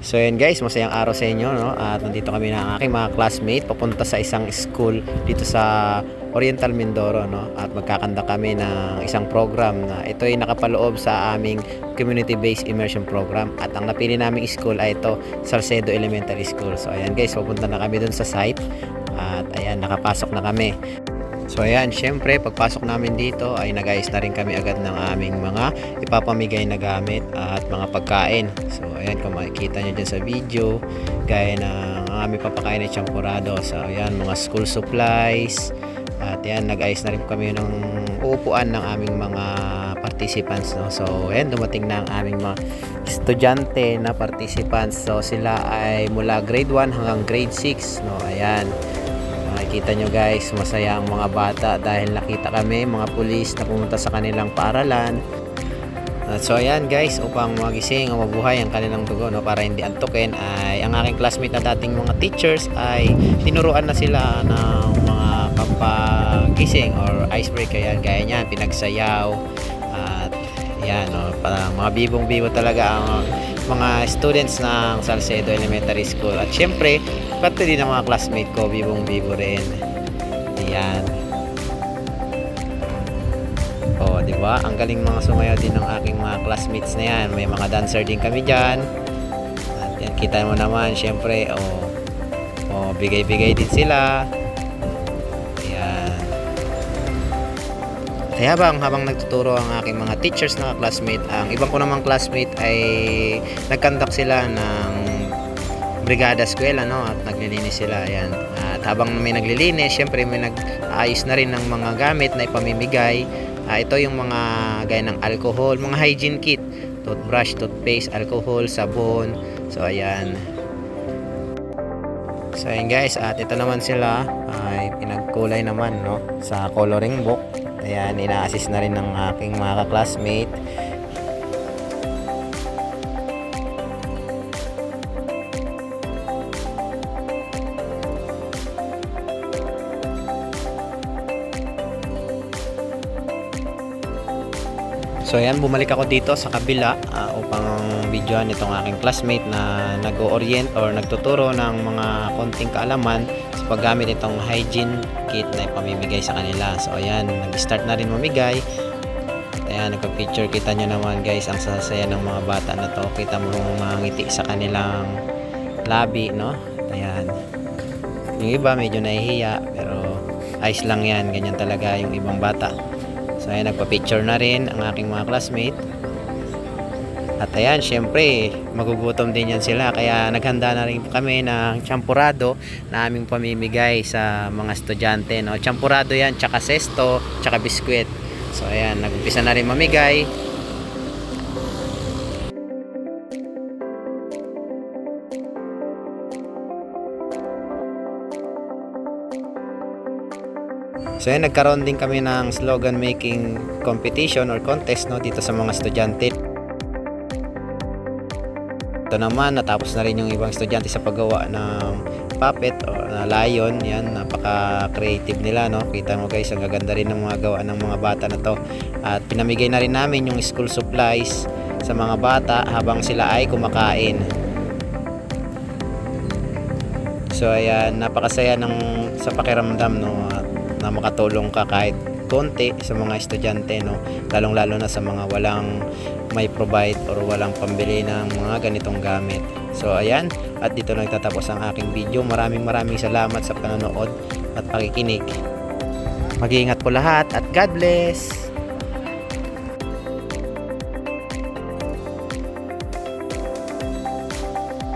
So yun guys, masayang araw sa inyo no? At nandito kami ng aking mga classmate papunta sa isang school dito sa Oriental Mindoro no? At magkakanda kami ng isang program na ito ay nakapaloob sa aming community-based immersion program at ang napili naming school ay ito Salcedo Elementary School. So ayan guys, pupunta na kami dun sa site at ayan, nakapasok na kami. So ayan, syempre pagpasok namin dito ay nag-ayos na rin kami agad ng aming mga ipapamigay na gamit at mga pagkain. So ayan, kung makikita nyo dyan sa video, gaya ng aming papakain ay champurado. So ayan, mga school supplies. At ayan, nag-ayos na rin kami ng uupuan ng aming mga participants. No? So ayan, dumating na ang aming mga estudyante na participants. So sila ay mula grade 1 hanggang grade 6. No? Ayan. Makikita nyo guys, masaya ang mga bata dahil nakita kami mga pulis na pumunta sa kanilang paaralan. At so ayan guys, upang magising o mabuhay ang kanilang dugo no, para hindi antukin ay ang aking classmate na dating mga teachers ay tinuruan na sila ng mga pampagising or icebreaker yan. Gaya niyan, pinagsayaw at yan, no, parang mga bibong-bibo talaga ang mga students ng Salcedo Elementary School. At syempre, pati din ang mga classmate ko, bibong-bibo rin. Ayan. Oh, di ba? Ang galing mga sumayaw din ng aking mga classmates na yan. May mga dancer din kami diyan. At yan, kita mo naman, syempre, oh, oh bigay-bigay din sila. Ayan. Kaya habang habang nagtuturo ang aking mga teachers na classmate, ang ibang ko namang classmate ay nagkandak sila ng brigada eskwela no? At naglilinis sila ayan. At habang may naglilinis syempre may nag-ayos na rin ng mga gamit na ipamimigay. Ah, ito yung mga gaya ng alcohol mga hygiene kit. Toothbrush, toothpaste, alcohol, sabon. So ayan. So ayan guys. At ito naman sila. Ay pinagkulay naman no? Sa coloring book. Ayan ina-assist na rin ng aking mga classmate So ayan, bumalik ako dito sa kabila ah, upang videoan itong aking classmate na nag-orient or nagtuturo ng mga konting kaalaman sa paggamit itong hygiene kit na ipamimigay sa kanila. So ayan, nag-start na rin mamigay. At ayan, nagpa-picture kita nyo naman guys, ang sasaya ng mga bata na to. Kita mo yung mga ngiti sa kanilang labi, no? At ayan. Yung iba medyo nahihiya, pero ayos lang yan. Ganyan talaga yung ibang bata. So ayan, nagpa-picture na rin ang aking mga classmate. At ayan, syempre, magugutom din yan sila. Kaya naghanda na rin kami ng champurado na aming pamimigay sa mga estudyante. No? Champurado yan, tsaka sesto, tsaka biskwit. So ayan, nag-umpisa na rin mamigay. So ayan, nagkaroon din kami ng slogan making competition or contest no, dito sa mga estudyante. Ito naman, natapos na rin yung ibang estudyante sa paggawa ng puppet o na lion. Yan, napaka-creative nila. No? Kita mo guys, ang gaganda rin ng mga gawa ng mga bata na to. At pinamigay na rin namin yung school supplies sa mga bata habang sila ay kumakain. So ayan, napakasaya ng sa pakiramdam no at na makatulong ka kahit konti sa mga estudyante no? Lalong lalo na sa mga walang may provide or walang pambili ng mga ganitong gamit. So ayan. At dito nagtatapos ang aking video. Maraming maraming salamat sa panonood at pakikinig. Mag-iingat po lahat at God bless